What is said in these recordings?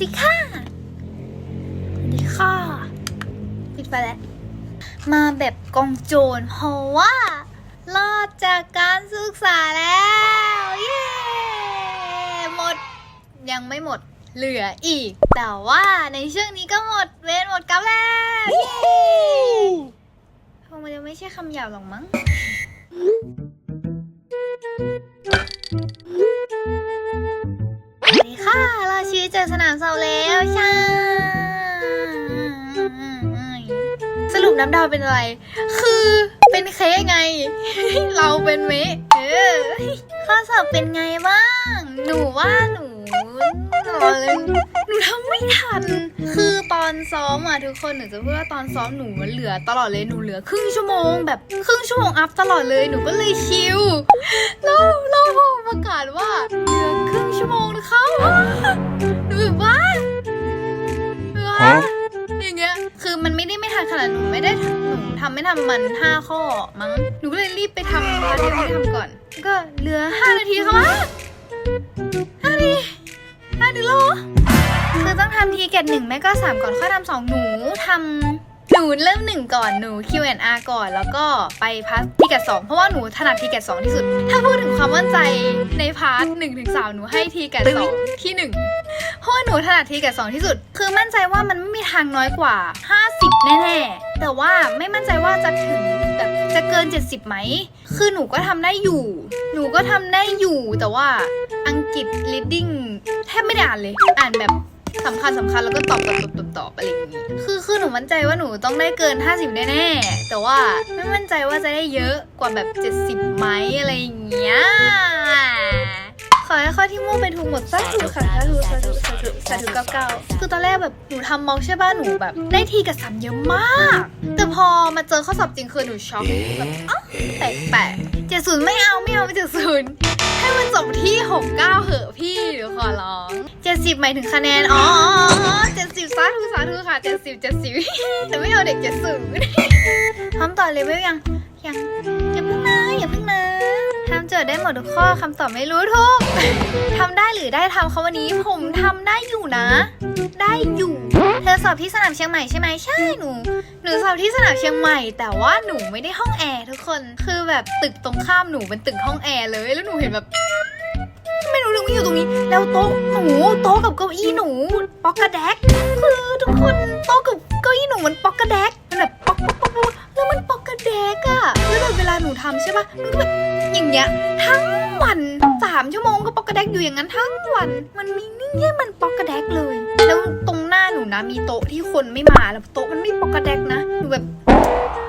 สิค่ะสวัสดีค่ะปิดไปแล้ว มาแบบกองโจรเพราะว่า รอดจากการศึกษาแล้ว เย้ หมด ยังไม่หมดเหลืออีก แต่ว่าในช่วงนี้ก็หมดเวรหมดกรรมแล้ว เย้คงมันจะไม่ใช่คำหยาบหรอกมั้ง ชีวิตเจอสนามเสาแล้วใช่สรุปน้ำดาวเป็นอะไร คือเป็นเค้กไง เราเป็นเมะเออข้อสอบเป็นไงบ้าง หนูว่าหนูหนูทำไม่ทัน คือตอนซ้อมอะทุกคนหนูจะพูดว่าตอนซ้อมหนูเหลือตลอดเลยหนูเหลือครึ่งชั่วโมงแบบครึ่งชั่วโมงอัพตลอดเลยหนูก็เลยชิลแล้วเราประกาศว่าเหลือครึ่ง ชั่วโมงนะคะหนูแบบว่าว้าอย่างเงี้ย คือมันไม่ได้ไม่ทันขนาดหนูไม่ได้ทำหนูทำไม่ทันประมันห้าข้อมั้ง หนูก็เลยรีบไปทำพาร์ทที่ไม่ได้ทำก่อน ก็เหลือห้านาทีค่ะมาห้านาทีห้านาทีแล้วเหรอคือต้องทำทีเกตหนึ่งแม่ก็สามก่อนค่อยทำสองหนูทำ หนูเริ่มหนึ่งก่อนหนู Q&R ก่อนแล้วก็ไปพาร์ททีเกตสองเพราะว่าหนูถนัดทีเกตสองที่สุด ถ้าพูดถึงความมั่นใจในพาร์ทหนึ่งถึงสามหนูให้ทีเกตสองที่หนึ่งเพราะว่าหนูถนัดทีเกตสองที่สุด คือมั่นใจว่ามันไม่มีทางน้อยกว่า 50 แน่ๆ แต่ว่าไม่มั่นใจว่าจะถึงแบบจะเกิน 70ไหม คือหนูก็ทำได้อยู่ หนูก็ทำได้อยู่แต่ว่าอังกฤษ reading แทบไม่ได้อ่านเลย อ่านแบบ สำคัญสำคัญแล้วก็ตอบตอบตอบตอบตอบอะไรอย่างงี้คือคือหนูมั่นใจว่าหนูต้องได้เกิน 50แน่ๆแต่ว่าไม่มั่นใจว่าจะได้เยอะกว่าแบบ 70ไหมอะไรอย่างเงี้ยขอให้ข้อที่มั่วไปถูกหมดสาธุค่ะสาธุสาธุสาธุสาธุเก้าเก้าคือตอนแรกแบบหนูทำมอกใช่ป่ะหนูแบบ ได้ทีกับสามเยอะมาก แต่พอมาเจอข้อสอบจริงคือหนูช็อกแบบอ้าวแปลกๆเจ็ดศูนย์ไม่เอาไม่เอาไม่เจ็ดศูนย์ให้มันจบที่หกเก้าเหอะพี่เดี๋ย วขอร้องเจ็ดสิบหมายถึงคะแนน อ๋อเจ็ดสิบสาธุสาธุค่ะเจ็ดสิบเจ็ดสิบแต่ไม่เอาเด็กเจ็ดศูนย์พร้อมต่อเลยไหมยัง ยัง อย่าเพิ่งนะอย่าเพิ่งนะทำโจทย์ได้หมดทุกข้อคำตอบไม่รู้ทุกทำได้หรือได้ทำเขาวันนี้ผมทำได้อยู่นะ ได้อยู่ เธอสอบที่สนามเชียงใหม่ใช่ไหมใช่หนู หนูสอบที่สนามเชียงใหม่ แต่ว่าหนูไม่ได้ห้องแอร์ทุกคน คือแบบตึกตรงข้ามหนูเป็นตึกห้องแอร์เลย แล้วหนูเห็นแบบ ไมหนูถึงไม่อยู่ตรงนี้ แล้วโต๊ะหนูโต๊ะกับเก้าอี้หนูป๊อกกระแดกคือทุกคนโต๊ะกับเก้าอี้หนูมันป๊อกกระแดกมันแบบป๊อกป๊อกป๊อกป๊อกแล้วมันป๊อกกระแดกอะแล้วแบบเวลาหนูทำใช่ปะมันก็แบบอย่างเงี้ยทั้งวันสามชั่วโมงก็ป๊อกกระแดกอยู่อย่างนั้นทั้งวัน มันมีนี่แค่มันป๊อกกระแดกเลย แล้วตรงหน้าหนูนะมีโต๊ะที่คนไม่มาแล้วโต๊ะมันไม่ป๊อกกระแดกนะหนูแบบ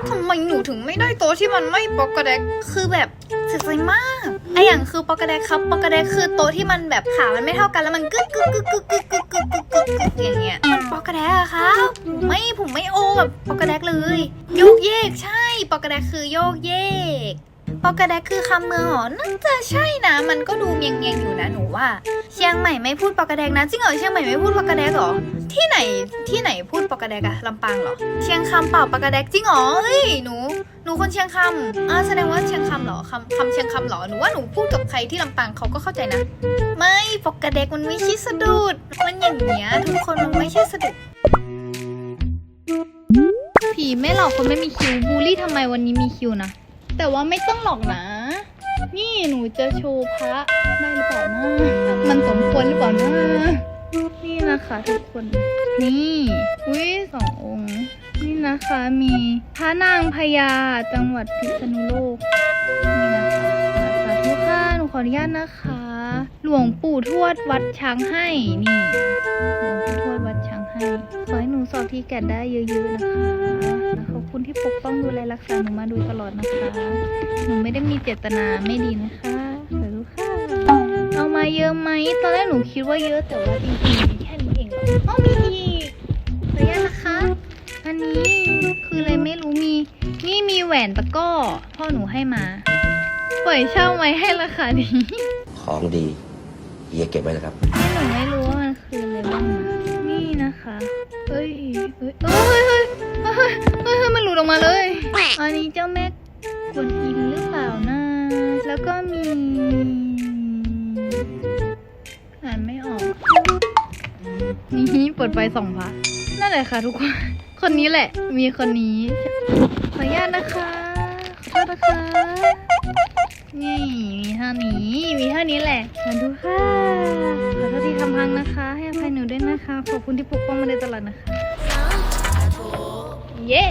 ทำไมหนูถึงไม่ได้โต๊ะที่มันไม่ป๊อกกระแดกคือแบบเสียใจมาก ไออย่างคือปอกกระแดกครับปอกกระแดกคือโต๊ะที่มันแบบขามันไม่เท่ากันแล้วมันกึกกึกกึกกึกกึกกึกกึกกึกกึกกึกอย่างเงี้ยมันป๊อกกระแดกอะครับ ไม่ผมไม่โอแบบป๊อกกระแดกเลย โยกเยกใช่ป๊อกกระแดกคือโยกเยกปอกกระแดกคือคำเมืองหรอน่าจะใช่นะ มันก็ดูเมียงเมียงอยู่นะหนูว่า เชียงใหม่ไม่พูดปอกกระแดกนะจริงเหรอเชียงใหม่ไม่พูดปอกกระแดกหรอที่ไหนที่ไหนพูดปอกกระแดกอะลำปางเหรอเชียงคำเปล่าปอกกระแดกจริงเหรอเอ้ยหนู นูคนเชียงคำอ่าแสดงว่าเชียงคำเหรอคำคำเชียงคำเหรอ หนูว่าหนูพูดกับใครที่ลำปางเขาก็เข้าใจนะ ไม่ปอกกระแดกมันไม่ใช่สะดุด มันอย่างเงี้ยทุกคนมันไม่ใช่สะดุด ผีไม่หลอกคนไม่มีคิวบูลลี่ทำไมวันนี้มีคิวนะ แต่ว่าไม่ต้องหลอกนะ นี่หนูจะโชว์พระได้หรือเปล่านะ มันสมควรหรือเปล่านะ นี่นะคะทุกคน นี่ อุ้ยสององค์ นะคะมีพระนางพญาจังหวัดพิษณุโลกนี่นะคะสาธุค่ะหนูขออนุญาตนะคะ หลวงปู่ทวดวัดช้างให้นี่หลวงปู่ทวดวัดช้างให้ขอให้หนูสอบที่แกดได้เยอะๆนะคะและขอบคุณที่ปกป้องดูแลรักษาหนูมาโดยตลอดนะคะหนูไม่ได้มีเจตนาไม่ดีนะคะสาธุค่ะเอามาเยอะไหมตอนแรกหนูคิดว่าเยอะแต่ว่าจริงๆมีแค่นี้เองอ๋อมีอีกขออนุญาตนะคะ อันนี้คืออะไรไม่รู้มี นี่มีแหวนตะกร้อ พ่อหนูให้มา ปล่อยเช่าไว้ให้ราคาดีของดีเฮียเก็บไว้เลยครับ นี่หนูไม่รู้ว่ามันคืออะไรบ้างนะนี่นะคะเฮ้ยเฮ้ยเฮ้ยเฮ้ยเฮ้ยเฮ้ยเฮ้ยเฮ้ยมันหลุดออกมาเลย อันนี้เจ้าแม่กวนอิมหรือเปล่านะ แล้วก็มีอ่านไม่ออก นี่ปิดไฟส่องพระนั่นแหละค่ะทุกคน คนนี้แหละ มีคนนี้ ขออนุญาตนะคะขอโทษนะคะ นี่ มีเท่านี้ มีเท่านี้แหละมาดูค่ะขอโทษที่ทำพังนะคะ ให้อภัยหนูด้วยนะคะ ขอบคุณที่ปกป้องมาโดยตลอดนะคะ เย้